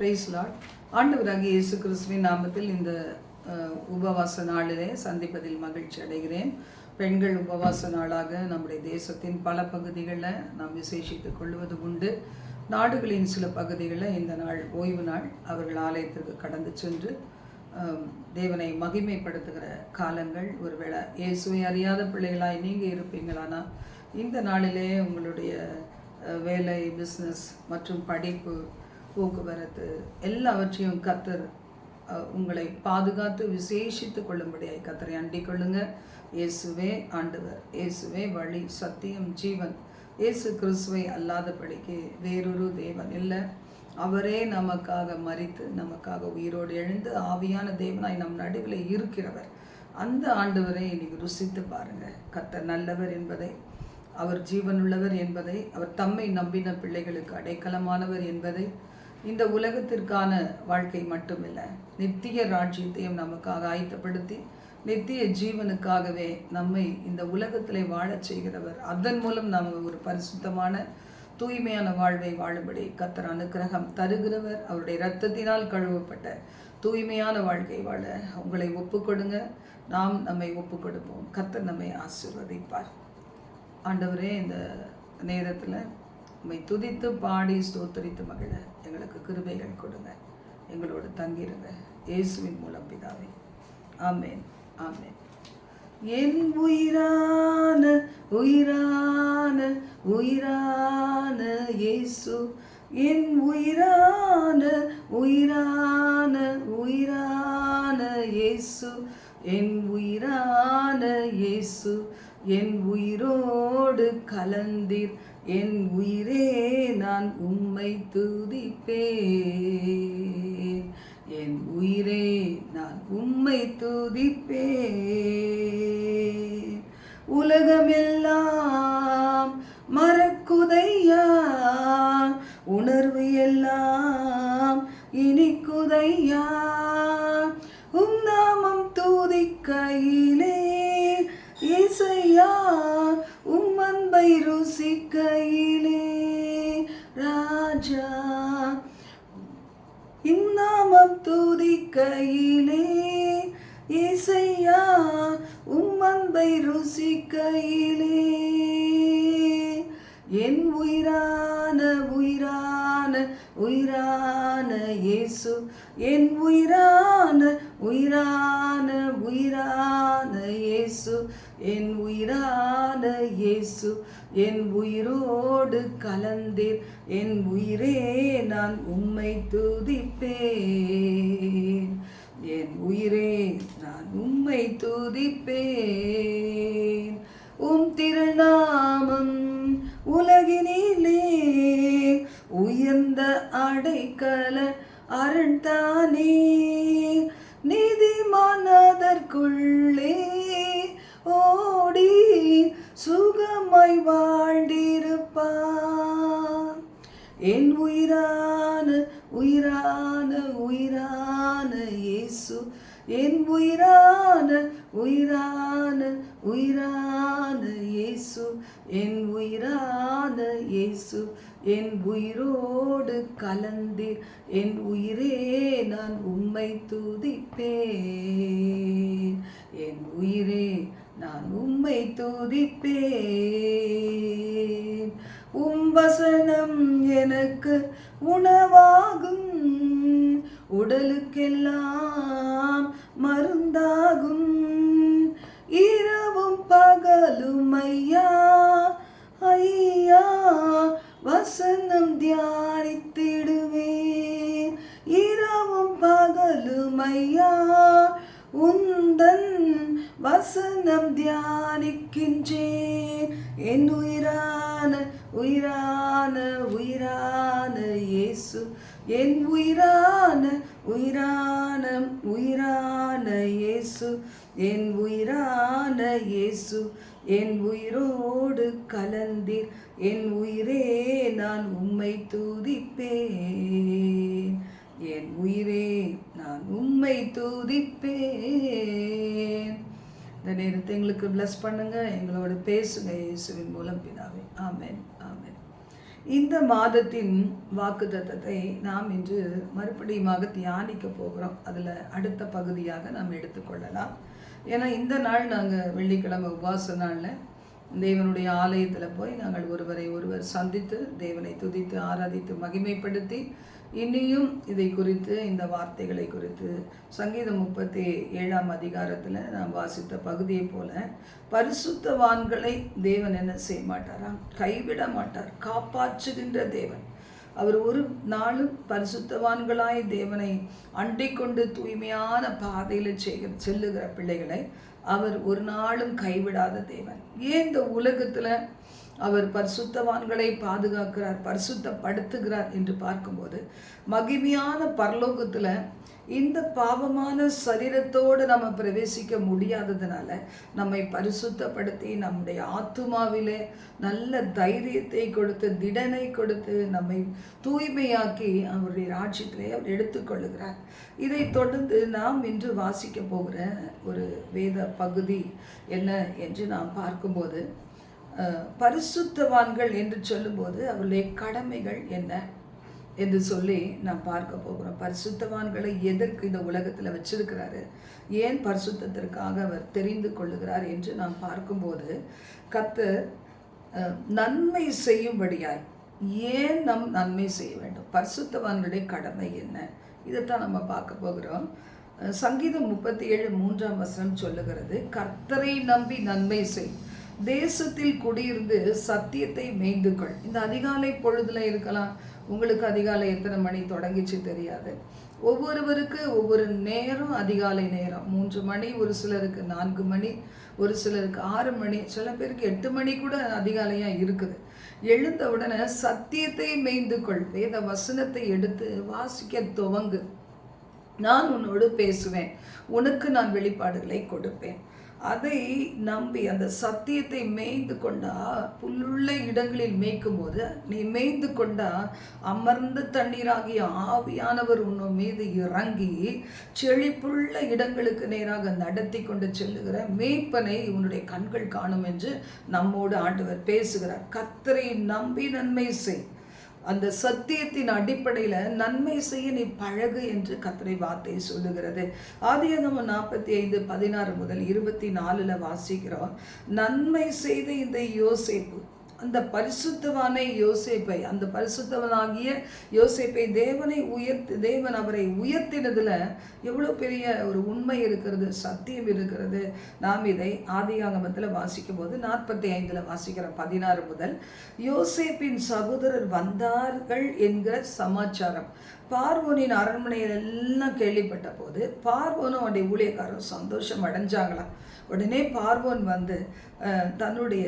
Price lot ஆண்டவராகிய இயேசு கிறிஸ்துவின் நாமத்தில் இந்த உபவாச நாளிலே சந்திப்பதில் மகிழ்ச்சி அடைகிறேன். பெண்கள் உபவாச நாளாக நம்முடைய தேசத்தின் பல பகுதிகளில் நாம் விசேஷித்துக் கொள்வது உண்டு. நாடுகளின் சில பகுதிகளில் இந்த நாள் ஓய்வு நாள். அவர்கள் ஆலயத்திற்கு கடந்து சென்று தேவனை மகிமைப்படுத்துகிற காலங்கள். ஒருவேளை இயேசுவை அறியாத பிள்ளைகளாய் நீங்கள் இருப்பீங்களானா இந்த நாளிலே உங்களுடைய வேலை பிஸ்னஸ் மற்றும் படிப்பு போக்குவரத்து எல்லாவற்றையும் கத்தர் உங்களை பாதுகாத்து விசேஷித்து கொள்ளும்படியாய் கத்தரை அண்டிக் கொள்ளுங்க. இயேசுவே ஆண்டவர் இயேசுவே வழி சத்தியம் ஜீவன். இயேசு கிறிஸ்துவை அல்லாதபடிக்கு வேறொரு தேவன் இல்லை. அவரே நமக்காக மறித்து நமக்காக உயிரோடு எழுந்து ஆவியான தேவனாய் நம் நடுவில் இருக்கிறவர். அந்த ஆண்டவரை இன்னைக்கு ருசித்து பாருங்க. கத்தர் நல்லவர் என்பதை அவர் ஜீவனுள்ளவர் என்பதை அவர் தம்மை நம்பின பிள்ளைகளுக்கு அடைக்கலமானவர் என்பதை இந்த உலகத்திற்கான வாழ்க்கை மட்டுமில்லை நித்திய ராஜ்யத்தையும் நமக்காக ஆயத்தப்படுத்தி நித்திய ஜீவனுக்காகவே நம்மை இந்த உலகத்தில் வாழச் செய்கிறவர். அதன் மூலம் நாம் ஒரு பரிசுத்தமான தூய்மையான வாழ்வை வாழும்படி கத்தர் அனுக்கிரகம் தருகிறவர். அவருடைய இரத்தத்தினால் கழுவப்பட்ட தூய்மையான வாழ்க்கை வாழ உங்களை ஒப்புக்கொடுங்க. நாம் நம்மை ஒப்பு கொடுப்போம் கத்தர் நம்மை ஆசீர்வதிப்பார். ஆண்டவரே இந்த நேரத்தில் நம்மை துதித்து பாடி ஸ்தோத்தரித்து மகிழ. எங்களுக்கு கிருபைகள் கொடுங்க. எங்களோடு தங்கிருங்க. இயேசுவின் மூலம் பிதாவே. ஆமேன். ஆமேன். என் உயிரான உயிரான உயிரான இயேசு என் உயிரான உயிரான உயிரான இயேசு என் உயிரான இயேசு என் உயிரோடு கலந்தீர். என் உயிரே நான் உம்மை துதிப்பேன். என் உயிரே நான் உம்மை துதிப்பேன். உலகமெல்லாம் மறக்குதையா? உணர்வு எல்லாம் இனிக்குதையா? உம் நாமம் தூதிக்கையிலே இசையா உம் அன்பை ருசிக்கையிலே ராஜா. இந்நாமம் துதிக்கையிலே இசையா உம்மன்பை ருசிக்கையிலே. என் உயிரான உயிரான உயிரான இயேசு என் உயிரான உயிரான உயிரான இயேசு என் உயிரான இயேசு என் உயிரோடு கலந்தேன் என் உயிரே நான் உம்மை துதிப்பேன். துதிப்பேன். என் உயிரே நான் உம்மை துதிப்பேன். உம் வசனம் எனக்கு உணவாகும். உடலுக்கெல்லாம் மருந்தாகும். இரவும் பகலும் ஐயா ஐயா வசனம் தியானித்திடுவேன். இரவும் பகலும் ஐயா உந்தன் வசனம் தியானிக்கின்றேன். என் உயிரான உயிரான உயிரான இயேசு. என் உயிரான உயிரான உயிரான இயேசு. என் உயிரான இயேசு என் உயிரோடு கலந்தீர். என் உயிரே நான் உம்மை துதிப்பேன். என் உயிரே நான் உண்மை துதிப்பேன். இந்த நேரத்தை எங்களுக்கு பிளஸ் பண்ணுங்க. எங்களோட பேசுங்க இயேசுவின் மூலம் பிதாவே. ஆமேன் ஆமேன். இந்த மாதத்தின் வாக்குத்தத்தத்தை நாம் இன்று மறுபடியுமாக தியானிக்க போகிறோம். அதில் அடுத்த பகுதியாக நாம் எடுத்துக்கொள்ளலாம். ஏன்னா இந்த நாள் நாங்கள் வெள்ளிக்கிழமை உபாச நாளில் தேவனுடைய ஆலயத்தில் போய் நாங்கள் ஒருவரை ஒருவர் சந்தித்து தேவனை துதித்து ஆராதித்து மகிமைப்படுத்தி இனியும் இதை குறித்து இந்த வார்த்தைகளை குறித்து சங்கீதம் முப்பத்தி ஏழாம் அதிகாரத்தில் நான் வாசித்த பகுதியைப் போல பரிசுத்தவான்களை தேவன் என்ன செய்ய மாட்டாராம்? கைவிட மாட்டார். காப்பாற்றுகின்ற தேவன். அவர் ஒரு நாளும் பரிசுத்தவான்களாய் தேவனை அண்டிக்கொண்டு தூய்மையான பாதையில் செய்கிற செல்லுகிற பிள்ளைகளை அவர் ஒரு நாளும் கைவிடாத தேவன். ஏன் இந்த உலகத்தில் அவர் பரிசுத்தவான்களை பாதுகாக்கிறார் பரிசுத்தப்படுத்துகிறார் என்று பார்க்கும்போது மகிமையான பரலோகத்தில் இந்த பாவமான சரீரத்தோடு நம்ம பிரவேசிக்க முடியாததுனால நம்மை பரிசுத்தப்படுத்தி நம்முடைய ஆத்துமாவிலே நல்ல தைரியத்தை கொடுத்து திடனை கொடுத்து நம்மை தூய்மையாக்கி அவருடைய ராட்சியத்திலே அவர் எடுத்துக்கொள்ளுகிறார். இதை தொடர்ந்து நாம் இன்று வாசிக்க போகிற ஒரு வேத பகுதி என்ன என்று நாம் பார்க்கும்போது பரிசுத்தவான்கள் என்று சொல்லும்போது அவருடைய கடமைகள் என்ன என்று சொல்லி நாம் பார்க்க போகிறோம். பரிசுத்தவான்களை எதற்கு இந்த உலகத்தில் வச்சிருக்கிறாரு? ஏன் பரிசுத்தத்திற்காக அவர் தெரிந்து கொள்ளுகிறார் என்று நாம் பார்க்கும்போது கத்து நன்மை செய்யும்படியாய் ஏன் நம் நன்மை செய்ய வேண்டும்? பரிசுத்தவான்களுடைய கடமை என்ன? இதைத்தான் நம்ம பார்க்க போகிறோம். சங்கீதம் முப்பத்தி ஏழு மூன்றாம் வசனம் சொல்லுகிறது கர்த்தரை நம்பி நன்மை செய். தேசத்தில் குடியிருந்து சத்தியத்தை மேய்ந்துக்கொள் இந்த அதிகாலை பொழுதுல இருக்கலாம். உங்களுக்கு அதிகாலை எத்தனை மணி தொடங்கிச்சு தெரியாது. ஒவ்வொருவருக்கு ஒவ்வொரு நேரம் அதிகாலை நேரம். மூன்று மணி ஒரு சிலருக்கு நான்கு மணி ஒரு சிலருக்கு ஆறு மணி. சில பேருக்கு எட்டு மணி கூட அதிகாலையாக இருக்குது. எழுந்த உடனே சத்தியத்தை மேய்ந்து கொள் வேத வசனத்தை எடுத்து வாசிக்க துவங்கு. நான் உன்னோடு பேசுவேன். உனக்கு நான் வெளிப்பாடுகளை கொடுப்பேன். அதை நம்பி அந்த சத்தியத்தை மேய்ந்து கொண்டா புல்லுள்ள இடங்களில் மேய்க்கும் போது நீ மேய்ந்து கொண்டா அமர்ந்த தண்ணீராகிய ஆவியானவர் உன் மீது இறங்கி செழிப்புள்ள இடங்களுக்கு நேராக நடத்தி கொண்டு செல்லுகிற மேய்ப்பனை உன்னுடைய கண்கள் காணும் என்று நம்மோடு ஆண்டவர் பேசுகிறார். கத்தரை நம்பி நன்மை செய். அந்த சத்தியத்தின் அடிப்படையில் நன்மை செய்ய நீ பழகு என்று கத்திரை வார்த்தை சொல்லுகிறது. ஆதிய நம்ம நாற்பத்தி ஐந்து பதினாறு முதல் இருபத்தி நாலில் வாசிக்கிறோம். நன்மை செய்த இந்த யோசிப்பு அந்த பரிசுத்தவானை யோசேப்பை அந்த பரிசுத்தவனாகிய யோசேப்பை தேவனை உயர்த்து தேவன் அவரை உயர்த்தினதில் எவ்வளோ பெரிய ஒரு உண்மை இருக்கிறது சத்தியம் இருக்கிறது. நாம் இதை ஆதியாகமத்தில் வாசிக்கும் போது நாற்பத்தி ஐந்தில் வாசிக்கிற பதினாறு முதல் யோசேப்பின் சகோதரர் வந்தார்கள் என்கிற சமாச்சாரம். பார்வோனின் அரண்மனையில் எல்லாம் கேள்விப்பட்ட போது பார்வோனும் அவனுடைய ஊழியக்காரரும் சந்தோஷம் அடைஞ்சாங்களாம். உடனே பார்வோன் வந்து தன்னுடைய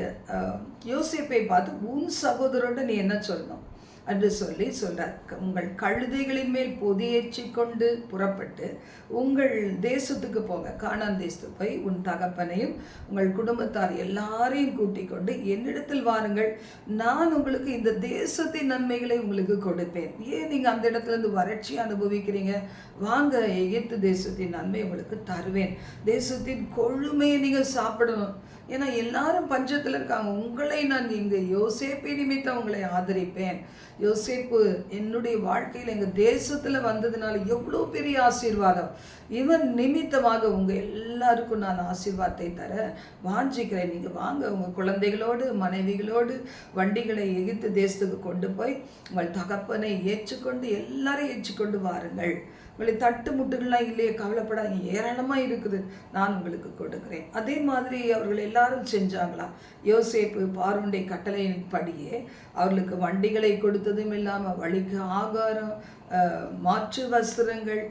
யோசிப்பை பார்த்து உன் சகோதரோட நீ என்ன சொல்லணும்? என்று சொல்லி சொல்கிறார் உங்கள் கழுதைகளின் மேல் பொதியேற்றி கொண்டு புறப்பட்டு உங்கள் தேசத்துக்கு போங்க. காணான் தேசத்துக்கு போய் உன் தகப்பனையும் உங்கள் குடும்பத்தார் எல்லாரையும் கூட்டிக் கொண்டு என்னிடத்தில் வாருங்கள். நான் உங்களுக்கு இந்த தேசத்தின் நன்மைகளை உங்களுக்கு கொடுப்பேன். ஏன் நீங்கள் அந்த இடத்துலேருந்து வறட்சி அனுபவிக்கிறீங்க? வாங்க எகிப்து தேசத்தின் நன்மை உங்களுக்கு தருவேன். தேசத்தின் கொழுமையை நீங்கள் சாப்பிடணும். ஏன்னா எல்லாரும் பஞ்சத்தில் இருக்காங்க. உங்களை நான் இங்கே யோசேப்பை நிமித்தம் உங்களை ஆதரிப்பேன். யோசேப்பு என்னுடைய வாழ்க்கையில் எங்கள் தேசத்தில் வந்ததுனால எவ்வளோ பெரிய ஆசீர்வாதம். இவன் நிமித்தமாக உங்கள் எல்லாருக்கும் நான் ஆசீர்வாதத்தை தர வாஞ்சிக்கிறேன். நீங்கள் வாங்க உங்கள் குழந்தைகளோடு மனைவிகளோடு வண்டிகளை எகித்து தேசத்துக்கு கொண்டு போய் உங்கள் தகப்பனை ஏற்றுக்கொண்டு எல்லாரையும் ஏற்றுக்கொண்டு வாருங்கள். உங்களை தட்டு முட்டுகள்லாம் இல்லையே கவலைப்படாத ஏராளமாக இருக்குது. நான் உங்களுக்கு கொடுக்குறேன். அதே மாதிரி அவர்கள் எல்லாரும் செஞ்சாங்களாம் யோசேப்பு பார்வண்டை கட்டளையின் படியே அவர்களுக்கு வண்டிகளை கொடுத்ததும் இல்லாமல் வழிக்கு ஆகாரம் மாற்று வஸ்திரங்கள்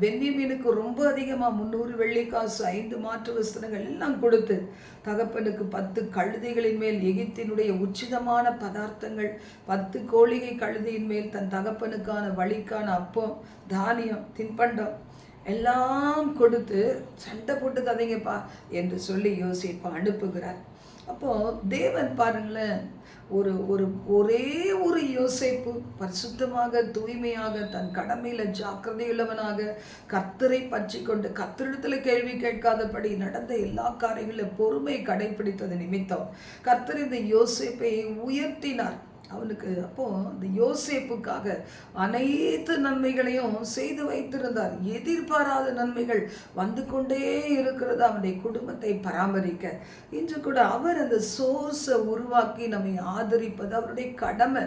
பென்னிமீனுக்கு ரொம்ப அதிகமாக முந்நூறு வெள்ளிக்காசு ஐந்து மாற்று வஸ்திரங்கள் எல்லாம் கொடுத்து தகப்பனுக்கு பத்து கழுதைகளின் மேல் எகிப்தினுடைய உச்சிதமான பதார்த்தங்கள் பத்து கோழிகை கழுதையின் மேல் தன் தகப்பனுக்கான வழிக்கான அப்பம் தானியம் தின்பண்டம் எல்லாம் கொடுத்து சண்டை போட்டு கதைங்கப்பா என்று சொல்லி யோசிப்பா அனுப்புகிறார். அப்போது தேவன் பாருங்களேன் ஒரு ஒரு ஒரே ஒரு யோசிப்பு பரிசுத்தமாக தூய்மையாக தன் கடமையில் ஜாக்கிரதையுள்ளவனாக கத்தரை பற்றி கொண்டு கத்தரிடத்தில் கேள்வி கேட்காதபடி நடந்த எல்லா காரியங்களிலும் பொறுமை கடைபிடித்தது நிமித்தம். கத்தர் இந்த யோசிப்பை உயர்த்தினார். அவனுக்கு அப்போ இந்த யோசேப்புக்காக அனைத்து நன்மைகளையும் செய்து வைத்திருந்தார். எதிர்பாராத நன்மைகள் வந்து கொண்டே இருக்கிறது. அவனுடைய குடும்பத்தை பராமரிக்க. இன்று கூட அவர் அந்த சோர்ஸை உருவாக்கி நம்மை ஆதரிப்பது அவருடைய கடமை.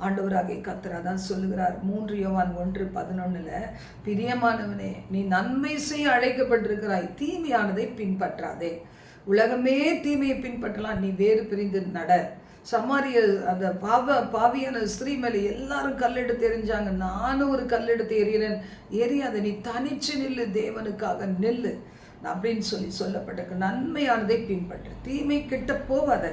ஆண்டவராகிய கத்தரா தான் சொல்லுகிறார். மூன்று யோவான் ஒன்று பதினொன்றில் பிரியமானவனே நீ நன்மை செய்ய அழைக்கப்பட்டிருக்கிறாய். தீமையானதை பின்பற்றாதே. உலகமே தீமையை பின்பற்றலாம். நீ வேறு பிரிந்து நட. சமாரிய அந்த பாவ பாவியான ஸ்திரீ மேலே எல்லாரும் கல்லெடுத்து எறிஞ்சாங்க. நானும் ஒரு கல்லெடுத்து எறிகிறேன் அதை நீ தனிச்சு நில்லு தேவனுக்காக நெல்லு அப்படின்னு சொல்லி சொல்லப்பட்டிருக்கு. நன்மையானதை பின்பற்று. தீமை கிட்ட போவாத.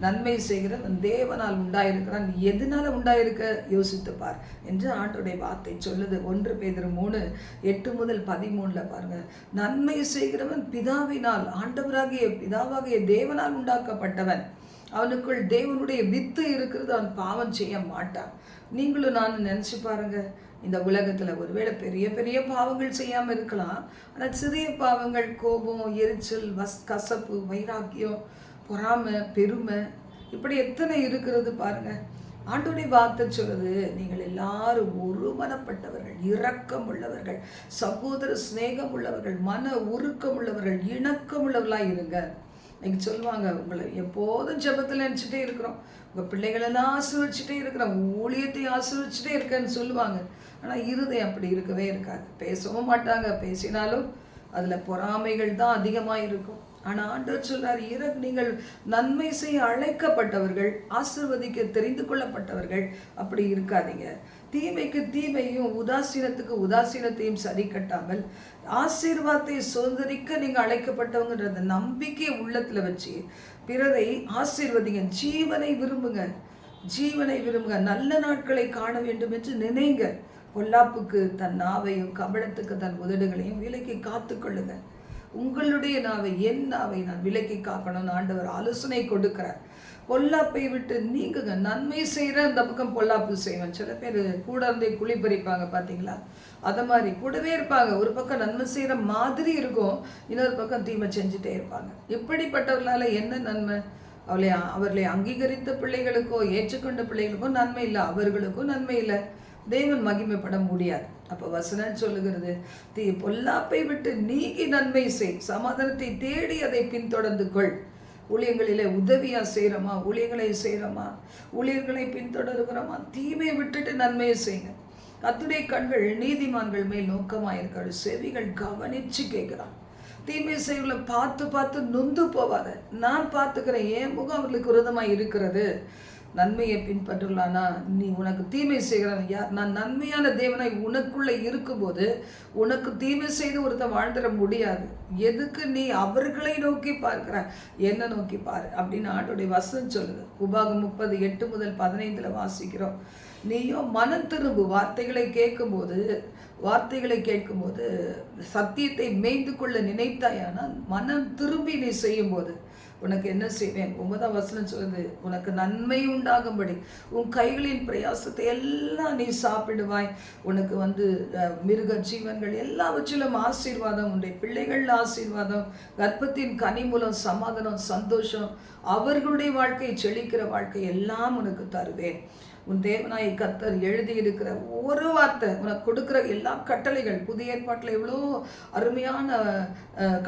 நன்மை செய்கிறவன் தேவனால் உண்டாயிருக்கிறான். எதனால உண்டாயிருக்க? யோசித்து பார் என்று ஆண்டுடைய வார்த்தை சொல்லுது. ஒன்று பேதர் மூணு எட்டு முதல் பதிமூணில் பாருங்க. நன்மை செய்கிறவன் பிதாவினால் ஆண்டவராகிய பிதாவாகிய தேவனால் உண்டாக்கப்பட்டவன். அவனுக்குள் தேவனுடைய வித்து இருக்கிறது அவன் பாவம் செய்ய மாட்டான். நீங்களும் நான் நினச்சி பாருங்க இந்த உலகத்தில் ஒருவேளை பெரிய பெரிய பாவங்கள் செய்யாமல் இருக்கலாம். ஆனால் சிறிய பாவங்கள் கோபம் எரிச்சல் வஸ் கசப்பு வைராக்கியம் பொறாமை பெருமை இப்படி எத்தனை இருக்கிறது பாருங்க. ஆண்டோடைய வார்த்தை சொல்லுது நீங்கள் எல்லாரும் ஒருமனப்பட்டவர்கள் இரக்கம் உள்ளவர்கள் சகோதர சிநேகம் உள்ளவர்கள் மன உருக்கம் உள்ளவர்கள் இணக்கம் உள்ளவர்களாக இருங்க. இன்னைக்கு சொல்லுவாங்க உங்களை எப்போதும் ஜபத்தில் நினச்சிட்டே இருக்கிறோம். உங்கள் பிள்ளைகளெல்லாம் ஆசிர்வச்சிட்டே இருக்கிறோம். ஊழியத்தையும் ஆசிர்வச்சிட்டே இருக்கேன்னு சொல்லுவாங்க. ஆனால் இருதயம் அப்படி இருக்கவே இருக்காது. பேசவும் மாட்டாங்க. பேசினாலும் அதில் பொறாமைகள் தான் அதிகமாக இருக்கும். ஆனால் ஆண்டவர் சொல்றார் இற நீங்கள் நன்மை செய்ய அழைக்கப்பட்டவர்கள் ஆசிர்வதிக்க தெரிந்து கொள்ளப்பட்டவர்கள் அப்படி இருக்காதீங்க. தீமைக்கு தீமையும் உதாசீனத்துக்கு உதாசீனத்தையும் சரி கட்டாமல் ஆசீர்வாதத்தை சுதந்திரிக்க நீங்கள் அழைக்கப்பட்டவங்கன்ற நம்பிக்கை உள்ளத்தில் வச்சு பிறரை ஆசீர்வதிங்க. ஜீவனை விரும்புங்க. ஜீவனை விரும்புங்க. நல்ல நாட்களை காண வேண்டும் என்று நினைங்க. பொல்லாப்புக்கு தன் நாவையும் கபடத்துக்கு தன் உதடுகளையும் விலைக்கு காத்துக்கொள்ளுங்கள் உங்களுடைய நாவை என் நாவை நான் விலக்கி காக்கணும்னு ஆண்டவர் ஆலோசனை கொடுக்கிறார். பொல்லாப்பை விட்டு நீங்குங்க. நன்மை செய்கிற அந்த பக்கம் பொல்லாப்பு செய்வேன். சில பேர் கூட இருந்தே குழி பறிப்பாங்க பார்த்தீங்களா அதை மாதிரி கூடவே இருப்பாங்க. ஒரு பக்கம் நன்மை செய்கிற மாதிரி இருக்கும். இன்னொரு பக்கம் தீமை செஞ்சுட்டே இருப்பாங்க. இப்படிப்பட்டவர்களால் என்ன நன்மை? அவளை அவர்களை அங்கீகரித்த பிள்ளைகளுக்கோ ஏற்றுக்கொண்ட பிள்ளைகளுக்கோ நன்மை இல்லை. அவர்களுக்கும் நன்மை இல்லை. தெய்வம் மகிமைப்பட முடியாது. அப்போ வசனம் சொல்லுகிறது தீ பொல்லாப்பை விட்டு நீங்கி நன்மை செய். சமாதானத்தை தேடி அதை பின்தொடர்ந்து கொள். ஊழியங்களிலே உதவியா செய்கிறோமா ஊழியங்களை செய்கிறோமா ஊழியர்களை பின்தொடர்கிறோமா? தீமையை விட்டுட்டு நன்மையை செய்யுங்க. கத்துடைய கண்கள் நீதிமான்கள் மேல் நோக்கமாக இருக்காரு செவிகள் கவனிச்சு கேட்குறான் தீமை செய்வதை பார்த்து பார்த்து நொந்து போவாத. நான் பார்த்துக்கிறேன். என் முகம் அவர்களுக்கு விரதமாக இருக்கிறது. நன்மையை பின்பற்றலானா? நீ உனக்கு தீமை செய்கிறான் யார்? நான் நன்மையான தேவனாய் உனக்குள்ளே இருக்கும்போது உனக்கு தீமை செய்து ஒருத்தன் வாழ்ந்துட முடியாது. எதுக்கு நீ அவர்களை நோக்கி பார்க்குற? என்ன நோக்கி பாரு? அப்படின்னு ஆண்டோடைய வசனம் சொல்லுது. உபாகம் முப்பது எட்டு முதல் பதினைந்தில் வாசிக்கிறோம். நீயும் மனம் திரும்பு வார்த்தைகளை கேட்கும்போது வார்த்தைகளை கேட்கும்போது சத்தியத்தை மேய்ந்து கொள்ள நினைத்தாயானால் மனம் திரும்பி நீ செய்யும்போது உனக்கு என்ன செய்வேன்? ஒன்பதாம் வசனம் சொல்லுது உனக்கு நன்மை உண்டாகும்படி. உன் கைகளின் பிரயாசத்தை எல்லாம் நீ சாப்பிடுவாய். உனக்கு வந்து மிருக ஜீவன்கள் எல்லாவற்றிலும் ஆசீர்வாதம் உண்டு. பிள்ளைகள் ஆசீர்வாதம் கர்ப்பத்தின் கனி மூலம் சமாதானம் சந்தோஷம். அவர்களுடைய வாழ்க்கை செழிக்கிற வாழ்க்கை எல்லாம் உனக்கு தருவேன். உன் தேவனாய் கத்தர் எழுதியிருக்கிற ஒரு வார்த்தை உனக்கு கொடுக்குற எல்லா கட்டளைகள் புதிய ஏற்பாட்டில் எவ்வளோ அருமையான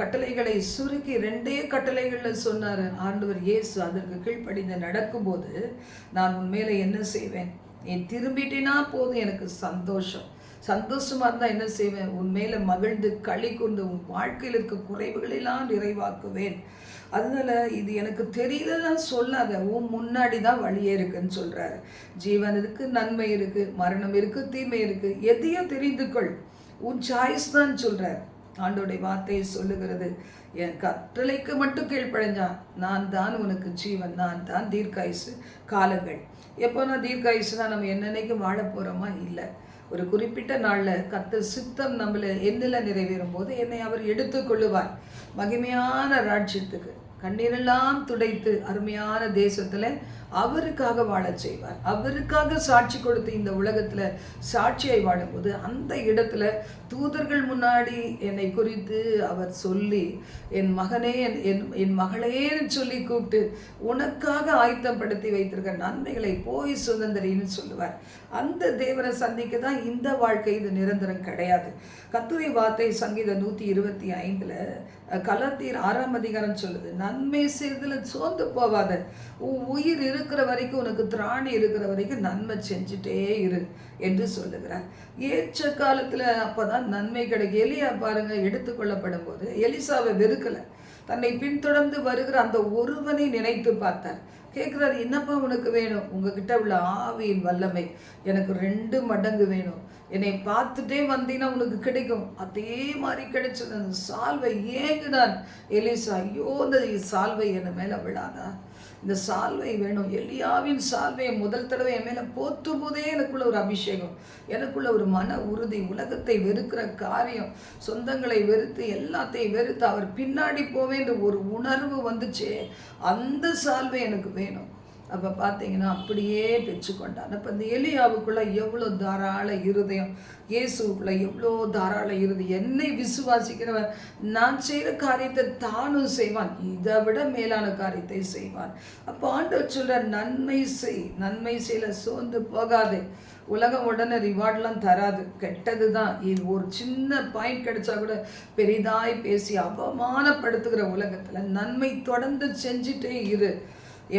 கட்டளைகளை சுருக்கி ரெண்டே கட்டளைகளில் சொன்னார். ஆண்டவர் இயேசு அதற்கு கீழ்ப்படிந்து நடக்கும்போது நான் உன் மேலே என்ன செய்வேன்? நீ திரும்பிட்டேனா போதும் எனக்கு சந்தோஷம். சந்தோஷமாக இருந்தால் என்ன செய்வேன்? உன் மேலே மகிழ்ந்து களி கொண்டு உன் வாழ்க்கையில் இருக்க குறைவுகளெல்லாம் நிறைவாக்குவேன். அதனால இது எனக்கு தெரியலன்னா சொல்லாத உன் முன்னாடி தான் வழியே இருக்குன்னு சொல்கிறாரு ஜீவன் இருக்குது நன்மை இருக்குது மரணம் இருக்குது தீமை இருக்குது எதையும் தெரிந்து கொள். உன் சாய்ஸ் தான் சொல்கிறார் ஆண்டோடைய வார்த்தையை சொல்லுகிறது. என் கற்றலைக்கு மட்டும் கீழ்ப்படைஞ்சான் நான் தான் உனக்கு ஜீவன் நான் தான் தீர்க்காயுசு காலங்கள். எப்போ நான் தீர்க்காயுசுனா நம்ம என்னென்னைக்கும் வாழ போகிறோமா இல்லை. ஒரு குறிப்பிட்ட நாளில் கத்த சித்தம் நம்மளை என்னில் நிறைவேறும் போது என்னை அவர் எடுத்துக்கொள்ளுவார். மகிமையான ராட்சியத்துக்கு கண்ணீரெல்லாம் துடைத்து அருமையான தேசத்தில் அவருக்காக வாழச் செய்வார். அவருக்காக சாட்சி கொடுத்து இந்த உலகத்தில் சாட்சியை வாழும்போது அந்த இடத்துல தூதர்கள் முன்னாடி என்னை குறித்து அவர் சொல்லி என் மகனே என் என் மகளேன்னு சொல்லி கூப்பிட்டு உனக்காக ஆயத்தப்படுத்தி வைத்திருக்க நன்மைகளை போய் சுதந்திரின்னு சொல்லுவார். அந்த தேவனை சந்திக்க தான் இந்த வாழ்க்கை இது நிரந்தரம் கிடையாது. கத்துரை வார்த்தை சங்கீத நூற்றி இருபத்தி ஐந்தில் கலத்தீர் ஆறாம் அதிகாரம் சொல்லுது நன்மை செய்ததில் சோர்ந்து போவாத உன் உயிர் இருக்கிற வரைக்கும் உனக்கு திராணி இருக்கிற வரைக்கும் நன்மை செஞ்சுட்டே இரு என்று சொல்லுகிறார். ஏற்ற காலத்தில் அப்போ தான் நன்மை கிடைக்கும் எலியா பாருங்க எடுத்துக்கொள்ளப்படும் போது எலிசாவை வெறுக்கலை. தன்னை பின்தொடர்ந்து வருகிற அந்த ஒருவனை நினைத்து பார்த்தார். கேட்குறாரு என்னப்பா உனக்கு வேணும்? உங்ககிட்ட உள்ள ஆவியின் வல்லமை. எனக்கு ரெண்டு மடங்கு வேணும். என்னை பார்த்துட்டே வந்தீங்கன்னா உனக்கு கிடைக்கும். அதே மாதிரி கிடைச்சது. அந்த சால்வை ஏங்குனான் எலிசா. ஐயோ இந்த சால்வை என்ன மேலே விழாதா? இந்த சால்வை வேணும். எலியாவின் சால்வையை முதல் தடவை என் மேலே போத்தும் போதே எனக்குள்ள ஒரு அபிஷேகம். எனக்குள்ள ஒரு மன உறுதி. உலகத்தை வெறுக்கிற காரியம். சொந்தங்களை வெறுத்து எல்லாத்தையும் வெறுத்து அவர் பின்னாடி போவேன்ற ஒரு உணர்வு வந்துச்சே. அந்த சால்வை எனக்கு வேணும். அப்போ பார்த்தீங்கன்னா அப்படியே பெற்றுக்கொண்டான் அப்போ இந்த எலியாவுக்குள்ளே எவ்வளோ தாராள இருதயம் இயேசுக்குள்ளே எவ்வளோ தாராள இருதயம் என்னை விசுவாசிக்கிறவன் நான் செய்கிற காரியத்தை தானும் செய்வான் இதை விட மேலான காரியத்தை செய்வான். அப்போ ஆண்டவர் சொல்கிற நன்மை செய் நன்மை செய்யல சோர்ந்து போகாதே. உலகம் உடனே ரிவார்ட்லாம் தராது கெட்டது தான் இது ஒரு சின்ன பாயிண்ட் கிடைச்சா கூட பெரிதாய் பேசி அவமானப்படுத்துகிற உலகத்தில் நன்மை தொடர்ந்து செஞ்சுட்டே இரு.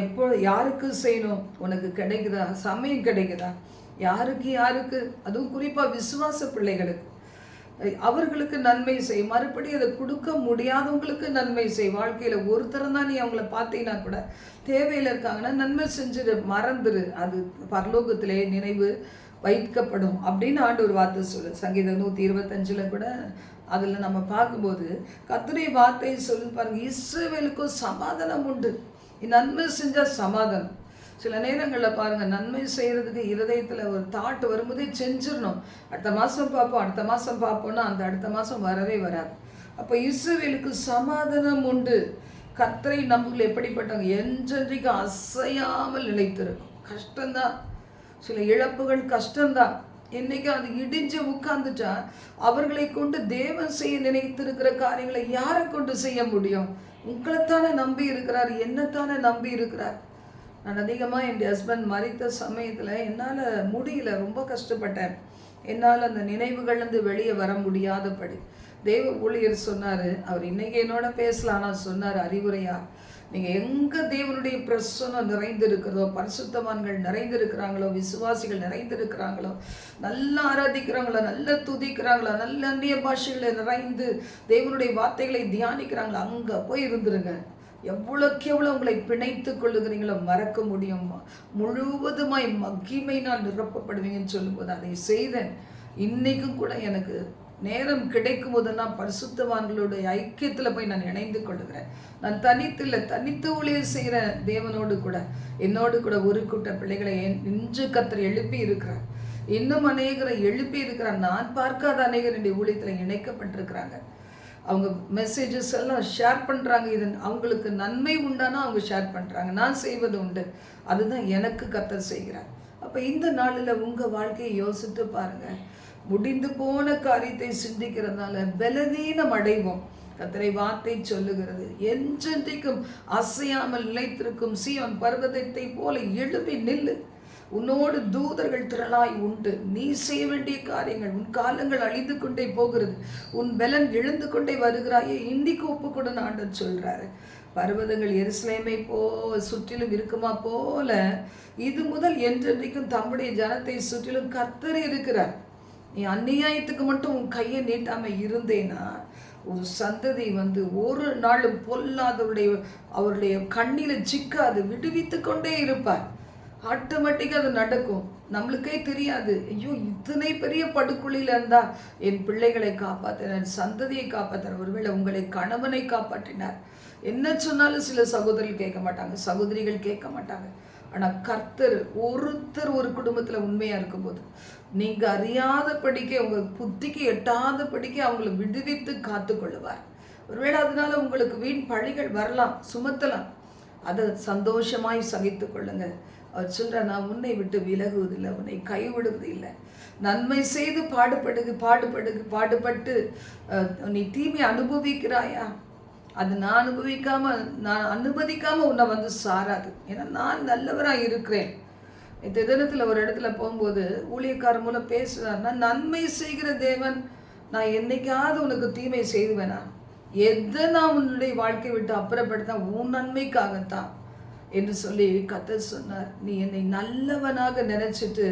எப்போ யாருக்கு செய்யணும்? உனக்கு கிடைக்குதா? சமயம் கிடைக்குதா? யாருக்கு யாருக்கு? அதுவும் குறிப்பாக விசுவாச பிள்ளைகளுக்கு. அவர்களுக்கு நன்மை செய். மறுபடி அதை கொடுக்க முடியாதவங்களுக்கு நன்மை செய். வாழ்க்கையில் ஒருத்தரம் தான் நீ அவங்கள பார்த்தீங்கன்னா கூட தேவையில் இருக்காங்கன்னா நன்மை செஞ்சிரு மறந்துரு. அது பரலோகத்திலே நினைவு வைக்கப்படும் அப்படின்னு ஆண்டு ஒரு வார்த்தை சொல்லு சங்கீதம் நூற்றி இருபத்தஞ்சில் கூட அதில் நம்ம பார்க்கும்போது கத்துரை வார்த்தை சொல்லி பாருங்கள் இஸ்ரேவேலுக்கும் சமாதானம் உண்டு. நன்மை செஞ்சால் சமாதானம். சில நேரங்களில் பாருங்கள் நன்மை செய்கிறதுக்கு இருதயத்தில் ஒரு தாட் வரும்போதே செஞ்சிடணும் அடுத்த மாதம் பார்ப்போம் அடுத்த மாதம் பார்ப்போம்னா அந்த அடுத்த மாதம் வரவே வராது. அப்போ இஸ்ரேலுக்கு சமாதானம் உண்டு. கத்தரை நம்புகள் எப்படிப்பட்டவங்க? என்றென்றைக்கு அசையாமல் நிலைத்திருக்கும். கஷ்டம்தான். சில இழப்புகள் கஷ்டம்தான். என்னைக்கு அது இடிஞ்சு உட்கார்ந்துட்டா அவர்களை கொண்டு தேவன் செய்ய நினைத்திருக்கிற காரியங்களை யாரை கொண்டு செய்ய முடியும்? உங்களைத்தானே நம்பி இருக்கிறார் என்னத்தானே நம்பி இருக்கிறார். நான் அதிகமாக என் ஹஸ்பண்ட் மறித்த சமயத்தில் என்னால் முடியல ரொம்ப கஷ்டப்பட்டேன். என்னால் அந்த நினைவுகள்லேருந்து வெளியே வர முடியாதபடி. தேவ ஊழியர் சொன்னார் அவர் இன்னைக்கு என்னோட பேசலாம் ஆனால் சொன்னார் அறிவுரையாக நீங்கள் எங்கே தேவனுடைய பிரசனம் நிறைந்திருக்கிறதோ பரிசுத்தவான்கள் நிறைந்திருக்கிறாங்களோ விசுவாசிகள் நிறைந்திருக்கிறாங்களோ நல்லா ஆராதிக்கிறாங்களோ நல்லா துதிக்கிறாங்களோ நல்ல அந்நிய பாஷைகளை நிறைந்து தேவனுடைய வார்த்தைகளை தியானிக்கிறாங்களோ அங்கே போய் இருந்துருங்க. எவ்வளோக்கு எவ்வளோ உங்களை பிணைத்து கொள்ளுகிறீங்களோ மறக்க முடியும் முழுவதுமாய் மகிமை நான் நிரப்பப்படுவீங்கன்னு சொல்லும்போது அதை செய்தேன். இன்றைக்கும் கூட எனக்கு நேரம் கிடைக்கும் போதெல்லாம் பரிசுத்தவான்களுடைய ஐக்கியத்தில் போய் நான் இணைந்து கொள்கிறேன் நான் தனித்து இல்லை தனித்து ஊழியர் செய்கிற தேவனோடு கூட என்னோடு கூட ஒரு கூட்ட பிள்ளைகளை இன்று கத்தர் எழுப்பி இருக்கிறார். இன்னும் அநேகரை எழுப்பி இருக்கிறார். நான் பார்க்காத அநேகர் என்னுடைய ஊழியத்தில் இணைக்கப்பட்டிருக்கிறாங்க. அவங்க மெசேஜஸ் எல்லாம் ஷேர் பண்ணுறாங்க இது அவங்களுக்கு நன்மை உண்டானா அவங்க ஷேர் பண்ணுறாங்க நான் செய்வது உண்டு. அதுதான் எனக்கு கத்தர் செய்கிறார். அப்போ இந்த நாளில் உங்கள் வாழ்க்கையை யோசித்து பாருங்கள் முடிந்து போன காரியத்தை சிந்திக்கிறதுனால பலதீனம் அடைவோம். கத்திரை வார்த்தை சொல்லுகிறது. என்றென்றைக்கும் அசையாமல் நிலைத்திருக்கும் சீவன் பர்வதத்தை போல எழுப்பி நில்லு. உன்னோடு தூதர்கள் திரளாய் உண்டு. நீ செய்ய வேண்டிய காரியங்கள் உன் காலங்கள் அழிந்து கொண்டே போகிறது. உன் பலன் எழுந்து கொண்டே வருகிறாயே இன்னைக்கு ஒப்பு கூட ஆண்டர் பர்வதங்கள் எருசலேமை போ சுற்றிலும் இருக்குமா போல இது முதல் என்றென்றைக்கும் தம்முடைய ஜனத்தை சுற்றிலும் கத்தர் இருக்கிறார். நீ அந்நியாயத்துக்கு மட்டும் உன் கையை நீட்டாமல் இருந்தேன்னா ஒரு சந்ததி வந்து ஒரு நாளும் பொல்லாதவருடைய அவருடைய கண்ணில் சிக்காது விடுவித்து கொண்டே இருப்பார். ஆட்டோமேட்டிக்காக அது நடக்கும். நம்மளுக்கே தெரியாது. ஐயோ இத்தனை பெரிய படுக்குழியில் இருந்தால் என் பிள்ளைகளை காப்பாற்றினார் சந்ததியை காப்பாற்றினார் ஒருவேளை உங்களை கணவனை காப்பாற்றினார். என்ன சொன்னாலும் சில சகோதரிகள் கேட்க மாட்டாங்க சகோதரிகள் கேட்க மாட்டாங்க. ஆனால் கர்த்தர் ஒருத்தர் ஒரு குடும்பத்தில் உண்மையாக இருக்கும்போது நீங்கள் அறியாத படிக்க உங்கள் புத்திக்கு எட்டாத படிக்க அவங்களை விடுவித்து காத்து கொள்ளுவார். ஒருவேளை அதனால உங்களுக்கு வீண் பழிகள் வரலாம் சுமத்தலாம். அதை சந்தோஷமாய் சகித்து கொள்ளுங்க. அவர் சொல்ற நான் உன்னை விட்டு விலகுவதில்லை உன்னை கைவிடுவது இல்லை நன்மை செய்து பாடுபடுகு பாடுபடுகு பாடுபட்டு நீ தீமை அனுபவிக்கிறாயா? அது நான் அனுபவிக்காம நான் அனுமதிக்காம உன்னை வந்து சாராது. ஏன்னா நான் நல்லவராக இருக்கிறேன். இந்த தினத்தில் ஒரு இடத்துல போகும்போது ஊழியக்காரர் மூலம் பேசுகிறாருன்னா நன்மை செய்கிற தேவன் நான் என்னைக்காவது உனக்கு தீமை செய்துவேனா? எதை நான் உன்னுடைய வாழ்க்கை விட்டு அப்புறப்படுத்த உன் நன்மைக்காகத்தான்? என்று சொல்லி கத்தர் சொன்னார். நீ என்னை நல்லவனாக நினைச்சிட்டு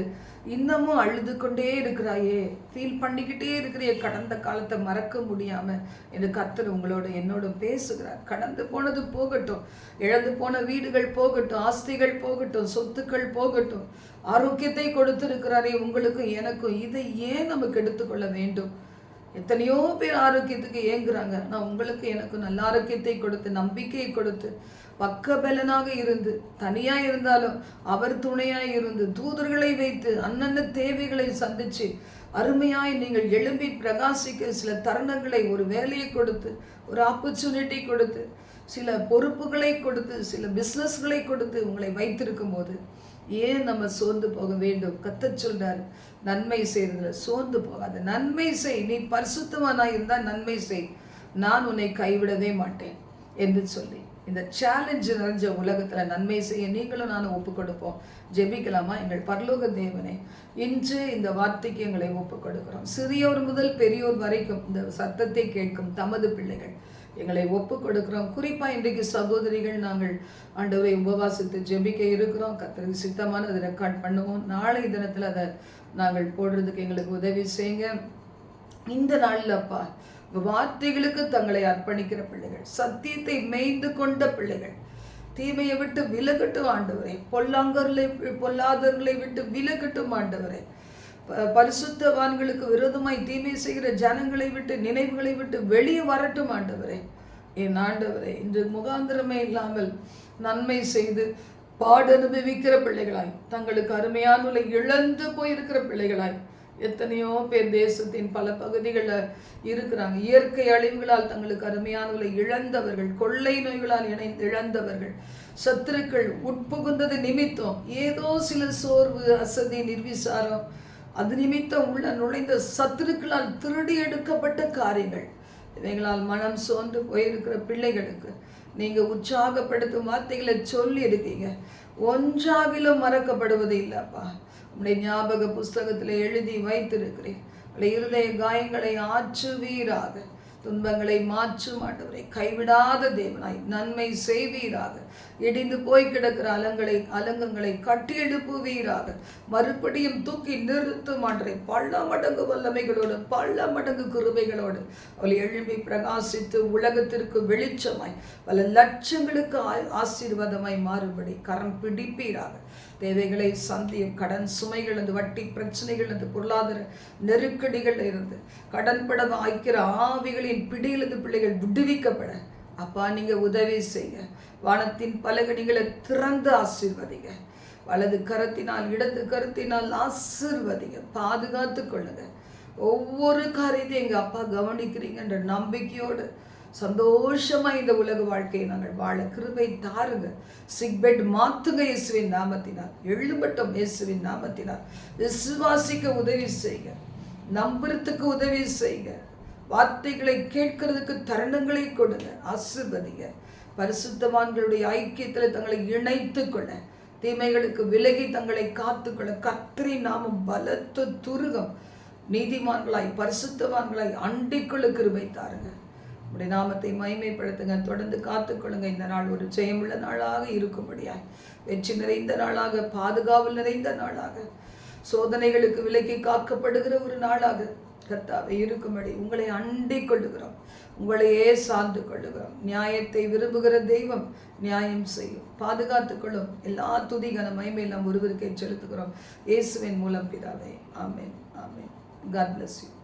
இன்னமும் அழுது கொண்டே இருக்கிறாயே. ஃபீல் பண்ணிக்கிட்டே இருக்கிறிய. கடந்த காலத்தை மறக்க முடியாமல் என்று கத்தர் உங்களோட என்னோட பேசுகிறார். கடந்து போனது போகட்டும். இழந்து போன வீடுகள் போகட்டும். ஆஸ்திகள் போகட்டும். சொத்துக்கள் போகட்டும். ஆரோக்கியத்தை கொடுத்திருக்கிறாரே. உங்களுக்கும் எனக்கும் இதை ஏன் நமக்கு எடுத்துக்கொள்ள வேண்டும்? எத்தனையோ பேர் ஆரோக்கியத்துக்கு ஏங்குறாங்க. நான் உங்களுக்கு எனக்கு நல்ல ஆரோக்கியத்தை கொடுத்து நம்பிக்கையை கொடுத்து பக்கபலனாக இருந்து தனியாக இருந்தாலும் அவர் துணையாய் இருந்து தூதர்களை வைத்து அன்னன்ன தேவைகளை சந்தித்து அருமையாய் நீங்கள் எழும்பி பிரகாசிக்க சில தருணங்களை ஒரு வேலையை கொடுத்து ஒரு ஆப்பர்ச்சுனிட்டி கொடுத்து சில பொறுப்புகளை கொடுத்து சில பிஸ்னஸ்களை கொடுத்து உங்களை வைத்திருக்கும் போது ஏன் நம்ம சோர்ந்து போக வேண்டும்? கத்தச் சொல்றாரு நன்மை செய்யறதுல சோர்ந்து போகாத. நன்மை செய். நீ பரிசுத்தவானாய் இருந்தால் நன்மை செய். நான் உன்னை கைவிடவே மாட்டேன் என்று சொல்லி. இந்த சேலஞ்சு நிறைஞ்ச உலகத்தில் நன்மை செய்ய நீங்களும் நானும் ஒப்பு கொடுப்போம் ஜெபிக்கலாமா? எங்கள் பரலோக தேவனே இன்று இந்த வார்த்தைக்கு எங்களை ஒப்பு கொடுக்கிறோம் சிறியோர் முதல் பெரியோர் வரைக்கும் இந்த சத்தத்தை கேட்கும் தமது பிள்ளைகள் எங்களை ஒப்பு கொடுக்கிறோம் குறிப்பாக இன்றைக்கு சகோதரிகள் நாங்கள் ஆண்டவரை உபவாசித்து ஜெபிக்க இருக்கிறோம். கத்திரி சித்தமான அதை ரெக்கார்ட் பண்ணுவோம். நாளை தினத்தில் அதை நாங்கள் போடுறதுக்கு எங்களுக்கு உதவி செய்யுங்க. இந்த நாளில் அப்பா வார்த்தைகளுக்கு தங்களை அர்ப்பணிக்கிற பிள்ளைகள் சத்தியத்தை மேய்ந்து கொண்ட பிள்ளைகள். தீமையை விட்டு விலகட்டும் ஆண்டவரே. பொல்லாங்கர்களை பொல்லாதவர்களை விட்டு விலகட்டும் ஆண்டவரை. பரிசுத்தவான்களுக்கு விரோதமாய் தீமை செய்கிற ஜனங்களை விட்டு நினைவுகளை விட்டு வெளியே வரட்டும் ஆண்டவரே. என் ஆண்டவரை இன்று முகாந்திரமே இல்லாமல் நன்மை செய்து பாடு அனுபவிக்கிற பிள்ளைகளாய் தங்களுக்கு அருமையானுள்ள இழந்து போயிருக்கிற பிள்ளைகளாய் எத்தனையோ பேர் தேசத்தின் பல பகுதிகளில் இருக்கிறாங்க. இயற்கை அழிவுகளால் தங்களுக்கு அருமையானவர்களை இழந்தவர்கள் கொள்ளை நோய்களால் இணைந்து இழந்தவர்கள். சத்துருக்கள் உட்புகுந்தது நிமித்தம். ஏதோ சில சோர்வு அசதி நிர்விசாரம் அது நிமித்தம் உள்ள நுழைந்த சத்துருக்களால் திருடி எடுக்கப்பட்ட காரியங்கள். இவைகளால் மனம் சோர்ந்து போயிருக்கிற பிள்ளைகளுக்கு நீங்கள் உற்சாகப்படுத்தும் வார்த்தைகளை சொல்லி இருக்கீங்க ஒன்றாகிலும் மறக்கப்படுவது இல்லைப்பா. உடைய ஞாபக புஸ்தகத்தில் எழுதி வைத்திருக்கிறேன். உடைய இருதய காயங்களை ஆற்றுவீராக. துன்பங்களை மாற்றும் ஆண்டவரை கைவிடாத தேவனாய் நன்மை செய்வீராக. இடிந்து போய் கிடக்கிற அலங்களை அலங்கங்களை கட்டி எழுப்புவீராக மறுபடியும் தூக்கி நிறுத்தும் ஆண்டரை பல மடங்கு வல்லமைகளோடு பல மடங்கு கிருபைகளோடு. அவள் எழும்பி பிரகாசித்து உலகத்திற்கு வெளிச்சமாய் பல லட்சங்களுக்கு ஆசீர்வாதமாய் மாறுபடி கரம் பிடிப்பீராக. தேவைகளை சந்தியும் கடன் சுமைகள் இருந்து வட்டி பிரச்சனைகள் இருந்து பொருளாதார நெருக்கடிகள் இருந்து கடன் படம் ஆய்க்கிற ஆவிகளின் பிடியிலிருந்து பிள்ளைகள் விடுவிக்கப்பட. அப்பா நீங்க உதவி செய்ய வானத்தின் பலகணிகளை திறந்து ஆசீர்வதிங்க. வலது கரத்தினால் இடது கரத்தினால் ஆசீர்வதிங்க. பாதுகாத்து கொள்ளுங்க. ஒவ்வொரு காரியத்தையும் எங்கள் அப்பா கவனிக்கிறீங்கன்ற நம்பிக்கையோடு சந்தோஷமாக இந்த உலக வாழ்க்கையை நாங்கள் வாழ கிருபை தாருங்க. சிக் பெட் மாத்துங்க இயேசுவின் நாமத்தினால். எழும்பட்டும் இயேசுவின் நாமத்தினால். விசுவாசிக்க உதவி செய்க நம்புறதுக்கு உதவி செய்யுங்க. வார்த்தைகளை கேட்கறதுக்கு தருணங்களை கொடுங்க. ஆசிர்வதிங்க. பரிசுத்தவான்களுடைய ஐக்கியத்தில் தங்களை இணைத்து கொள்ள தீமைகளுக்கு விலகி தங்களை காத்துக்கொள்ள கத்திரி நாமம் பலத்த துருகம் நீதிமான்களாய் பரிசுத்தவான்களாய் அண்டிக்குள்ள கிருபை தாருங்க. உடைய நாமத்தை மகிமைப்படுத்துங்க தொடர்ந்து காத்துக்கொள்ளுங்க. இந்த நாள் ஒரு ஜெயமுள்ள நாளாக இருக்கும்படியாய் வெற்றி நிறைந்த நாளாக பாதுகாவல் நிறைந்த நாளாக சோதனைகளுக்கு விலக்கி காக்கப்படுகிற ஒரு நாளாக கத்தாவை இருக்கும்படி உங்களை அண்டிக் கொள்ளுகிறோம் உங்களையே சார்ந்து கொள்ளுகிறோம். நியாயத்தை விரும்புகிற தெய்வம் நியாயம் செய்யும். பாதுகாத்துக்கொள்ளும். எல்லா துதிகன மகிமையில் நாம் ஒருவருக்கே செலுத்துகிறோம். இயேசுவின் மூலம் பிதாவே. ஆமேன். ஆமேன். God bless you